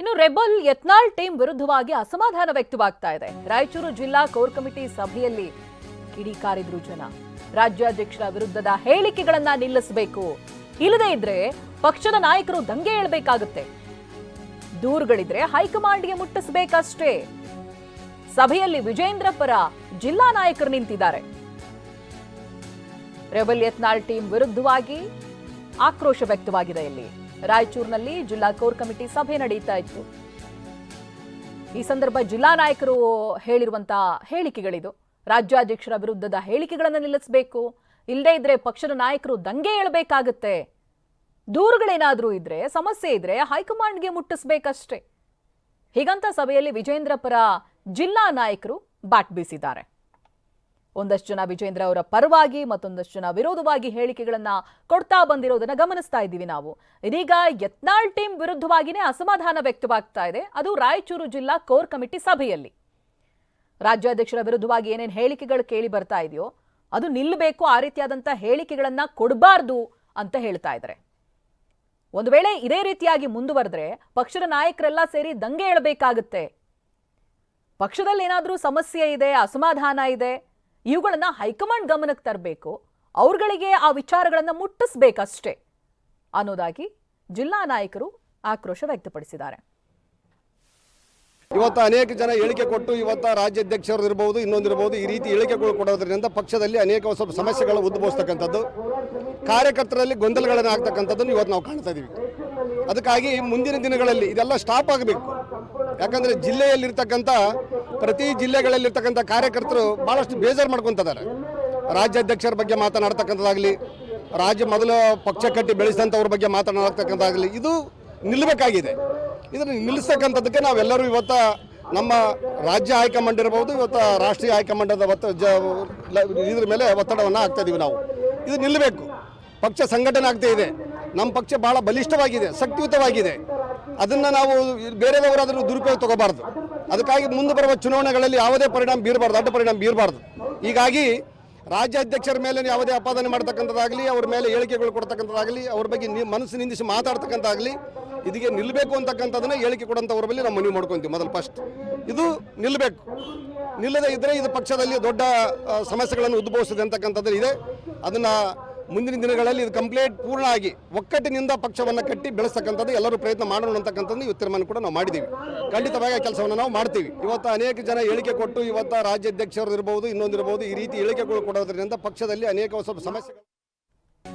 ಇನ್ನು rebel Yatnal team ವಿರುದ್ಧವಾಗಿ ಅಸಮಾಧಾನ ವ್ಯಕ್ತವಾಗ್ತಾ ಇದೆ. ರಾಯಚೂರು ಜಿಲ್ಲಾ ಕೋರ್ ಕಮಿಟಿ ಸಭೆಯಲ್ಲಿ ಕಿಡಿಕಾರಿದ್ರು ಜನ. ರಾಜ್ಯಾಧ್ಯಕ್ಷರ ವಿರುದ್ಧದ ಹೇಳಿಕೆಗಳನ್ನ ನಿಲ್ಲಿಸಬೇಕು. ಇಲ್ಲದೇ ಇದ್ರೆ ಪಕ್ಷದ ನಾಯಕರು ದಂಗೆ ಏಳ್ಬೇಕಾಗುತ್ತೆ ದೂರುಗಳಿದ್ರೆ ಹೈಕಮಾಂಡ್ಗೆ ಮುಟ್ಟಿಸಬೇಕಷ್ಟೇ. ಸಭೆಯಲ್ಲಿ ವಿಜೇಂದ್ರ ಪರ ಜಿಲ್ಲಾ ನಾಯಕರು ನಿಂತಿದ್ದಾರೆ. ರೆಬಲ್ ಯತ್ನಾಳ್ ಟೀಮ್ ವಿರುದ್ಧವಾಗಿ ಆಕ್ರೋಶ ವ್ಯಕ್ತವಾಗಿದೆ ಇಲ್ಲಿ. ರಾಯಚೂರಿನಲ್ಲಿ ಜಿಲ್ಲಾ ಕೋರ್ ಕಮಿಟಿ ಸಭೆ ನಡೆಯುತ್ತಾ ಇತ್ತು. ಈ ಸಂದರ್ಭ ಜಿಲ್ಲಾ ನಾಯಕರು ಹೇಳಿರುವಂತಹ ಹೇಳಿಕೆಗಳಿದು. ರಾಜ್ಯಾಧ್ಯಕ್ಷರ ವಿರುದ್ಧದ ಹೇಳಿಕೆಗಳನ್ನು ನಿಲ್ಲಿಸಬೇಕು. ಇಲ್ಲದೇ ಇದ್ರೆ ಪಕ್ಷದ ನಾಯಕರು ದಂಗೆ ಏಳಬೇಕಾಗತ್ತೆ ದೂರುಗಳೇನಾದರೂ ಇದ್ರೆ, ಸಮಸ್ಯೆ ಇದ್ರೆ ಹೈಕಮಾಂಡ್ಗೆ ಮುಟ್ಟಿಸ್ಬೇಕಷ್ಟೇ. ಹೀಗಂತ ಸಭೆಯಲ್ಲಿ ವಿಜೇಂದ್ರ ಪರ ಜಿಲ್ಲಾ ನಾಯಕರು ಬಾಟ್ ಬೀಸಿದ್ದಾರೆ. ಒಂದಷ್ಟು ಜನ ವಿಜೇಂದ್ರ ಅವರ ಪರವಾಗಿ ಮತ್ತೊಂದಷ್ಟು ಜನ ವಿರೋಧವಾಗಿ ಹೇಳಿಕೆಗಳನ್ನ ಕೊಡ್ತಾ ಬಂದಿರೋದನ್ನ ಗಮನಿಸ್ತಾ ಇದ್ದೀವಿ ನಾವು. ಇದೀಗ ಯತ್ನಾಳ್ ಟೀಮ್ ವಿರುದ್ಧವಾಗಿನೇ ಅಸಮಾಧಾನ ವ್ಯಕ್ತವಾಗ್ತಾ ಇದೆ. ಅದು ರಾಯಚೂರು ಜಿಲ್ಲಾ ಕೋರ್ ಕಮಿಟಿ ಸಭೆಯಲ್ಲಿ. ರಾಜ್ಯಾಧ್ಯಕ್ಷರ ವಿರುದ್ಧವಾಗಿ ಏನೇನು ಹೇಳಿಕೆಗಳು ಕೇಳಿ ಬರ್ತಾ ಇದೆಯೋ, ಅದು ನಿಲ್ಲಬೇಕು ಆ ರೀತಿಯಾದಂಥ ಹೇಳಿಕೆಗಳನ್ನ ಕೊಡಬಾರ್ದು ಅಂತ ಹೇಳ್ತಾ ಇದ್ದಾರೆ. ಒಂದು ವೇಳೆ ಇದೇ ರೀತಿಯಾಗಿ ಮುಂದುವರೆದ್ರೆ ಪಕ್ಷದ ನಾಯಕರೆಲ್ಲ ಸೇರಿ ದಂಗೆ ಏಳಬೇಕಾಗುತ್ತೆ ಪಕ್ಷದಲ್ಲಿ ಏನಾದರೂ ಸಮಸ್ಯೆ ಇದೆ, ಅಸಮಾಧಾನ ಇದೆ ಇವುಗಳನ್ನ ಹೈಕಮಾಂಡ್ ಗಮನಕ್ಕೆ ತರಬೇಕು, ಅವ್ರಗಳಿಗೆ ಆ ವಿಚಾರಗಳನ್ನ ಮುಟ್ಟಿಸ್ಬೇಕಷ್ಟೇ ಅನ್ನೋದಾಗಿ ಜಿಲ್ಲಾ ನಾಯಕರು ಆಕ್ರೋಶ ವ್ಯಕ್ತಪಡಿಸಿದ್ದಾರೆ. ಇವತ್ತು ಅನೇಕ ಜನ ಹೇಳಿಕೆ ಕೊಟ್ಟು ಇವತ್ತು ರಾಜ್ಯಾಧ್ಯಕ್ಷರು ಇರಬಹುದು ಇನ್ನೊಂದಿರಬಹುದು ಈ ರೀತಿ ಹೇಳಿಕೆಗಳು ಕೊಡೋದ್ರಿಂದ ಪಕ್ಷದಲ್ಲಿ ಅನೇಕ ಸ್ವಲ್ಪ ಸಮಸ್ಯೆಗಳು ಉದ್ಭವಿಸ್ತಕ್ಕಂಥದ್ದು, ಕಾರ್ಯಕರ್ತರಲ್ಲಿ ಗೊಂದಲಗಳನ್ನು ಆಗ್ತಕ್ಕಂಥದ್ದನ್ನು ಇವತ್ತು ನಾವು ಕಾಣ್ತಾ ಇದ್ದೀವಿ ಅದಕ್ಕಾಗಿ ಮುಂದಿನ ದಿನಗಳಲ್ಲಿ ಇದೆಲ್ಲ ಸ್ಟಾಪ್ ಆಗಬೇಕು. ಯಾಕಂದರೆ ಜಿಲ್ಲೆಯಲ್ಲಿರ್ತಕ್ಕಂಥ ಪ್ರತಿ ಜಿಲ್ಲೆಗಳಲ್ಲಿರ್ತಕ್ಕಂಥ ಕಾರ್ಯಕರ್ತರು ಭಾಳಷ್ಟು ಬೇಜಾರು ಮಾಡ್ಕೊತಿದ್ದಾರೆ. ರಾಜ್ಯಾಧ್ಯಕ್ಷರ ಬಗ್ಗೆ ಮಾತನಾಡ್ತಕ್ಕಂಥದ್ದಾಗಲಿ, ರಾಜ್ಯ ಮೊದಲು ಪಕ್ಷ ಕಟ್ಟಿ ಬೆಳೆಸಿದಂಥವ್ರ ಬಗ್ಗೆ ಮಾತನಾಡ್ತಕ್ಕಂಥದ್ದಾಗಲಿ, ಇದು ನಿಲ್ಲಬೇಕಾಗಿದೆ ಇದನ್ನು ನಿಲ್ಲಿಸ್ತಕ್ಕಂಥದ್ದಕ್ಕೆ ನಾವೆಲ್ಲರೂ ಇವತ್ತು ನಮ್ಮ ರಾಜ್ಯ ಹೈಕಮಾಂಡ್ ಇರ್ಬೋದು, ಇವತ್ತು ರಾಷ್ಟ್ರೀಯ ಹೈಕಮಾಂಡದ ಒತ್ತ ಜ, ಇದ್ರ ಮೇಲೆ ಒತ್ತಡವನ್ನು ಹಾಕ್ತಾ ಇದೀವಿ ನಾವು. ಇದು ನಿಲ್ಲಬೇಕು ಪಕ್ಷ ಸಂಘಟನೆ ಆಗ್ತಾ ಇದೆ. ನಮ್ಮ ಪಕ್ಷ ಭಾಳ ಬಲಿಷ್ಠವಾಗಿದೆ, ಶಕ್ತಿಯುತವಾಗಿದೆ. ಅದನ್ನು ನಾವು ಬೇರೆಯವರು ಅದನ್ನು ದುರುಪಯೋಗ ತಗೋಬಾರ್ದು. ಅದಕ್ಕಾಗಿ ಮುಂದೆ ಬರುವ ಚುನಾವಣೆಗಳಲ್ಲಿ ಯಾವುದೇ ಪರಿಣಾಮ ಬೀರಬಾರ್ದು ಅಡ್ಡ ಪರಿಣಾಮ ಬೀರಬಾರ್ದು. ಹೀಗಾಗಿ ರಾಜ್ಯಾಧ್ಯಕ್ಷರ ಮೇಲೆ ಯಾವುದೇ ಅಪಾದನೆ ಮಾಡ್ತಕ್ಕಂಥದ್ದಾಗಲಿ, ಅವ್ರ ಮೇಲೆ ಹೇಳಿಕೆಗಳು ಕೊಡ್ತಕ್ಕಂಥದ್ದಾಗಲಿ, ಅವ್ರ ಬಗ್ಗೆ ನಿ, ಮನಸ್ಸು ನಿಂದಿಸಿ ಮಾತಾಡ್ತಕ್ಕಂಥದ್ದಾಗಲಿ, ಇದಕ್ಕೆ ನಿಲ್ಲಬೇಕು ಅಂತಕ್ಕಂಥದ್ದನ್ನ ಹೇಳಿಕೆ ಕೊಡೋಂಥವ್ರ ಮೇಲೆ ನಾವು ಮನವಿ ಮಾಡ್ಕೊತೀವಿ ಮೊದಲು ಫಸ್ಟ್ ಇದು ನಿಲ್ಲಬೇಕು ನಿಲ್ಲದೇ ಇದ್ದರೆ ಇದು ಪಕ್ಷದಲ್ಲಿ ದೊಡ್ಡ ಸಮಸ್ಯೆಗಳನ್ನು ಉದ್ಭವಿಸಿದೆ ಅಂತಕ್ಕಂಥದ್ದು ಇದೆ ಅದನ್ನು ಮುಂದಿನ ದಿನಗಳಲ್ಲಿ ಇದು ಕಂಪ್ಲೀಟ್ ಪೂರ್ಣ ಆಗಿ ಒಕ್ಕಟ್ಟಿನಿಂದ ಪಕ್ಷವನ್ನು ಕಟ್ಟಿ ಬೆಳೆಸ್ತಕ್ಕಂಥದ್ದು, ಎಲ್ಲರೂ ಪ್ರಯತ್ನ ಮಾಡೋಣ ಅಂತಕ್ಕಂಥದ್ದು ಇವತ್ತು ತೀರ್ಮಾನ ಕೂಡ ನಾವು ಮಾಡಿದ್ದೀವಿ. ಖಂಡಿತವಾಗಿ ಆ ಕೆಲಸವನ್ನು ನಾವು ಮಾಡ್ತೀವಿ. ಇವತ್ತು ಅನೇಕ ಜನ ಹೇಳಿಕೆ ಕೊಟ್ಟು ಇವತ್ತು ರಾಜ್ಯಾಧ್ಯಕ್ಷರು ಇರ್ಬೋದು ಇನ್ನೊಂದಿರ್ಬೋದು ಈ ರೀತಿ ಹೇಳಿಕೆಗಳು ಕೊಡೋದ್ರಿಂದ ಪಕ್ಷದಲ್ಲಿ ಅನೇಕ ಸ್ವಲ್ಪ ಸಮಸ್ಯೆಗಳು